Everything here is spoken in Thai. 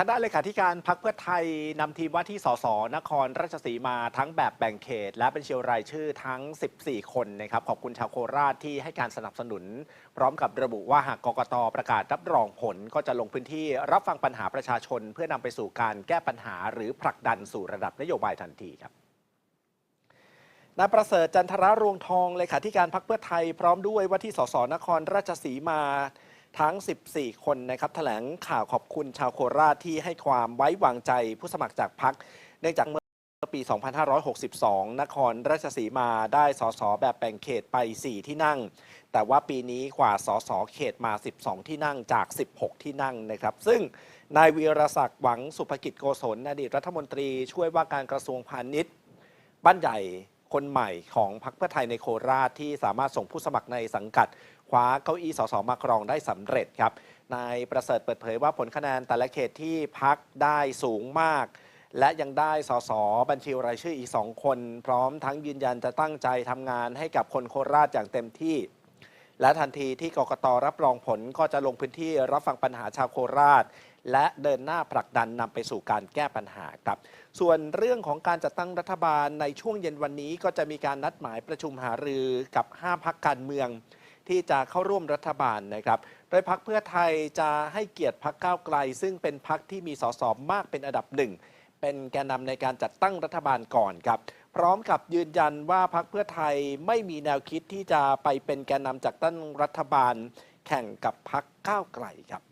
ทางด้านเลขาธิการพักเพื่อไทยนำทีมว่าที่สสนครราชสีมาทั้งแบบแบ่งเขต และเป็นเชียวรายชื่อทั้ง 14 คนนะครับขอบคุณชาวโคราชที่ให้การสนับสนุน พร้อมกับระบุว่าหากกกตประกาศรับรองผล ก็จะลงพื้นที่รับฟังปัญหาประชาชน เพื่อนำไปสู่การแก้ปัญหาหรือผลักดันสู่ระดับนโยบายทันทีครับนายประเสริฐจันทรารวงทองเลขาธิการพักเพื่อไทยพร้อมด้วยว่าที่สสนครราชสีมา ทั้ง 14 คนนะครับแถลงข่าวขอบคุณชาวโคราชที่ให้ความไว้วางใจผู้สมัครจากพักเนื่องจากเมื่อปี 2562 นครราชสีมาได้สสแบบแบ่งเขตไป 4 ที่นั่ง แต่ว่าปีนี้กว่าสสเขตมา 12 ที่นั่งจาก 16 ที่นั่งนะครับ ซึ่งนายวีรศักดิ์หวังสุภกิจโกศลอดีตรัฐมนตรีช่วยว่าการกระทรวงพาณิชย์ บ้านใหญ่ คนใหม่ของพรรคเพื่อไทยในโคราชที่สามารถส่งผู้สมัครในสังกัด คว้าเก้าอี้สสมาครองได้สำเร็จครับนายประเสริฐเปิดเผยว่าผลคะแนนแต่ละเขตที่พักได้สูงมาก และยังได้สสบัญชีรายชื่ออีกสองคน พร้อมทั้งยืนยันจะตั้งใจทำงานให้กับคนโคราชอย่างเต็มที่ และทันทีที่กกตรับรองผลก็จะลงพื้นที่รับฟังปัญหาชาวโคราช และเดินหน้าผลักดันนำไปสู่การแก้ปัญหาครับ ส่วนเรื่องของการจัดตั้งรัฐบาลในช่วงเย็นวันนี้ก็จะมีการนัดหมายประชุมหารือกับ 5พักการเมือง ที่จะเข้าร่วมรัฐบาลนะครับ โดยพักเพื่อไทยจะให้เกียรติพักก้าวไกล ซึ่งเป็นพักที่มีสสมากเป็นอันดับหนึ่ง เป็นแกนนำในการจัดตั้งรัฐบาลก่อนครับ พร้อมกับยืนยันว่าพรรคเพื่อไทยไม่มีแนวคิดที่จะไปเป็นแกนนำจัดตั้งรัฐบาลแข่งกับพรรคก้าวไกลครับ